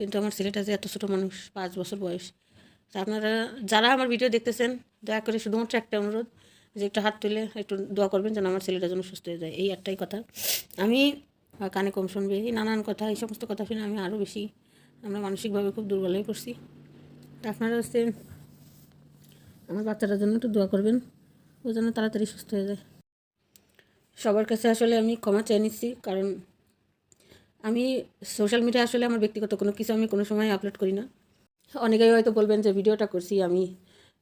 কিন্তু আমার ছেলেটা যে এত ছোটো মানুষ, পাঁচ বছর বয়স। তা আপনারা যারা আমার ভিডিও দেখতেছেন, দয়া করে শুধুমাত্র একটা অনুরোধ যে একটু হাত তুলে একটু দোয়া করবেন যেন আমার ছেলেটা যেন সুস্থ হয়ে যায়। এই একটাই কথা। আমি কানে কম শুনবে, এই নানান কথা, এই সমস্ত কথা শুনে আমি আরও বেশি আমরা মানসিকভাবে খুব দুর্বল হয়ে পড়ছি। তা আপনারা হচ্ছে আমার বাচ্চাটার জন্য একটু দোয়া করবেন, ও যেন তাড়াতাড়ি সুস্থ হয়ে যায়। সবার কাছে আসলে আমি ক্ষমা চেয়ে নিচ্ছি, কারণ আমি সোশ্যাল মিডিয়া আসলে আমার ব্যক্তিগত কোনো কিছু আমি কোনো সময় আপলোড করি না। অনেকেই হয়তো বলবেন যে ভিডিওটা করছি, আমি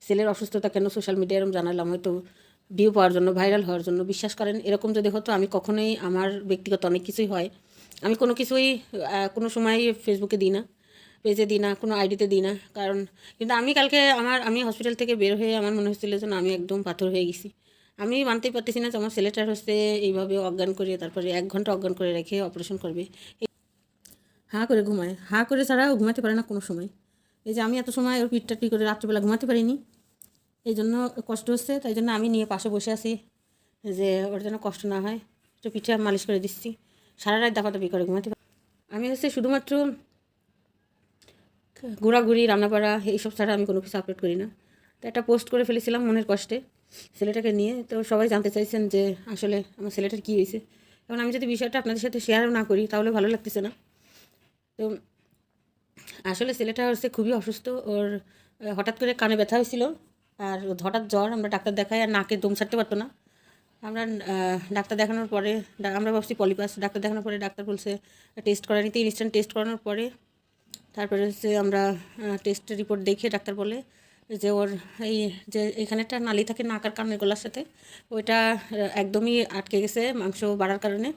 ছেলের অসুস্থতা কেন সোশ্যাল মিডিয়ায় এরকম জানালাম? হয়তো ভিউ পাওয়ার জন্য ভাইরাল হওয়ার জন্য বিশ্বাস করেন। এরকম যদি হতো, আমি কখনোই আমার ব্যক্তিগত অনেক কিছুই হয়। আমি কোনো কিছুই কোনো সময় ফেসবুকে দিই না পেজে দিই না, কোনো আইডিতে দিই না। কারণ, কিন্তু আমি কালকে আমার, আমি হসপিটাল থেকে বের হয়ে আমার মনে হচ্ছিল যেন আমি একদম পাথর হয়ে গেছি। আমি মানতেই পারতেছি না আমার ছেলেটার হচ্ছে এইভাবে অজ্ঞান করে তারপরে এক ঘণ্টা অজ্ঞান করে রেখে অপারেশন করবে। হাঁ করে ঘুমায়। হাঁ করে ছাড়া ঘুমাতে পারে না কোনো সময়। এই যে আমি এত সময় ওর পিঠটা পি করে রাত্রিবেলা ঘুমাতে পারিনি। এই জন্য কষ্ট হচ্ছে, তাই জন্য আমি নিয়ে পাশে বসে আছি যে ওর যেন কষ্ট না হয়। একটু পিঠে মালিশ করে দিচ্ছি। সারা রাত দাপাদাপি করে ঘুমাতে পারি আমি হচ্ছে শুধুমাত্র ঘোরাঘুরি, রান্নাবাড়া, এইসব ছাড়া আমি কোনো কিছু আপলোড করি না। তো একটা পোস্ট করে ফেলেছিলাম মনের কষ্টে। ছেলেটাকে নিয়ে তো সবাই জানতে চাইছেন যে আসলে আমার ছেলেটার কী হয়েছে। এখন আমি যদি বিষয়টা আপনাদের সাথে শেয়ার না করি, তাহলে ভালো লাগতেছে না। তো আসলে ছেলেটা হচ্ছে খুবই অসুস্থ, ওর হঠাৎ করে কানে ব্যথা হয়েছিল। আর হঠাৎ জ্বর, আমরা ডাক্তার দেখাই, আর নাকে দম ছাড়তে পারতো না। আমরা ডাক্তার দেখানোর পরে আমরা ভাবছি পলিপাস ডাক্তার দেখানোর পরে ডাক্তার বলছে, টেস্ট করা নিতে ইনস্ট্যান্ট টেস্ট করানোর পরে, তারপরে হচ্ছে আমরা টেস্ট রিপোর্ট দেখে ডাক্তার বলে যে ওর এই যে এখানে একটা নালি থাকে নাক আর কানের গলার সাথে, ওইটা একদমই আটকে গেছে মাংস বাড়ার কারণে।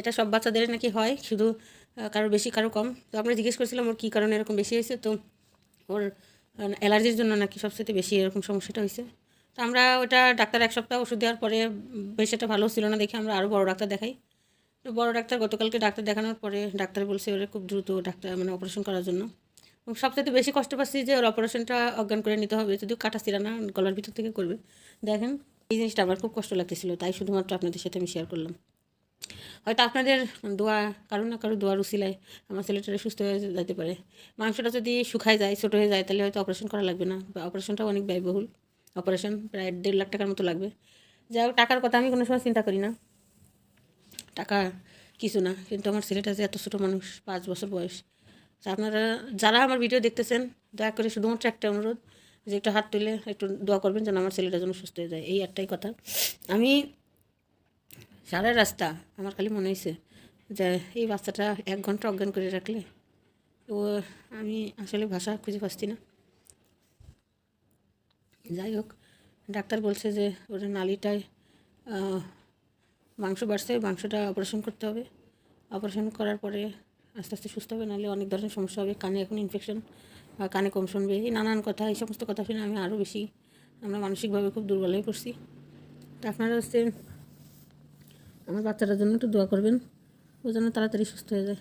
এটা সব বাচ্চাদের নাকি হয়, শুধু কারও বেশি, কারও কম। তো আমরা জিজ্ঞেস করছিলাম ওর কী কারণে এরকম বেশি হয়েছে, তো ওর অ্যালার্জির জন্য নাকি সবচেয়ে বেশি এরকম সমস্যাটা হয়েছে। তো আমরা ওটা ডাক্তার এক সপ্তাহ ওষুধ দেওয়ার পরে বেশ একটা ভালো ছিল না দেখে আমরা আরও বড় ডাক্তার দেখাই। তো বড় ডাক্তার গতকালকে ডাক্তার দেখানোর পরে ডাক্তার বলছে ওরা খুব দ্রুত ডাক্তার মানে অপারেশন করার জন্য। সবচেয়ে বেশি কষ্ট পাচ্ছি যে ওর অপারেশনটা অজ্ঞান করে নিতে হবে, যদিও কাটা ছিঁড়া না গলার ভিতর থেকে করবে। দেখেন, এই জিনিসটা আমার খুব কষ্ট লাগতেছিল, তাই শুধুমাত্র আপনাদের সাথে আমি শেয়ার করলাম। হয়তো আপনাদের দোয়া, কারও না কারও দোয়ার উসিলায় আমার ছেলেটারে সুস্থ হয়ে যেতে পারে। মাংসটা যদি শুকায় যায়, ছোটো হয়ে যায়, তাহলে হয়তো অপারেশন করা লাগবে না অপারেশনটাও অনেক ব্যয়বহুল। অপারেশন প্রায় দেড় লাখ টাকার মতো লাগবে। যাই হোক, টাকার কথা আমি কোনো সময় চিন্তা করি না। টাকা কিছু না, কিন্তু আমার ছেলেটা যে এত ছোটো মানুষ, পাঁচ বছর বয়স। আপনারা যারা আমার ভিডিও দেখতেছেন, দয়া করে শুধুমাত্র একটা অনুরোধ যে একটু হাত তুলে একটু দোয়া করবেন যেন আমার ছেলেটা যেন সুস্থ হয়ে যায়। এই একটাই কথা। আমি সারা রাস্তা আমার খালি মনে হয়েছে যে এই বাচ্চাটা এক ঘণ্টা অজ্ঞান করে রাখলে তো আমি আসলে ভাষা খুঁজে পাচ্ছি না। যাই হোক, ডাক্তার বলছে যে ওর নালিটায় মাংস বাড়ছে, মাংসটা অপারেশন করতে হবে। অপারেশন করার পরে আস্তে আস্তে সুস্থ হবে, নাহলে অনেক ধরনের সমস্যা হবে, কানে এখন ইনফেকশন বা কানে কম শুনবে এই নানান কথা, এই সমস্ত কথা শুনে আমি আরও বেশি আমরা মানসিকভাবে খুব দুর্বল হয়ে পড়ছি। তা আপনারা হচ্ছে, আমার বাচ্চাটার জন্য একটু দোয়া করবেন, ও যেন তাড়াতাড়ি সুস্থ হয়ে যায়।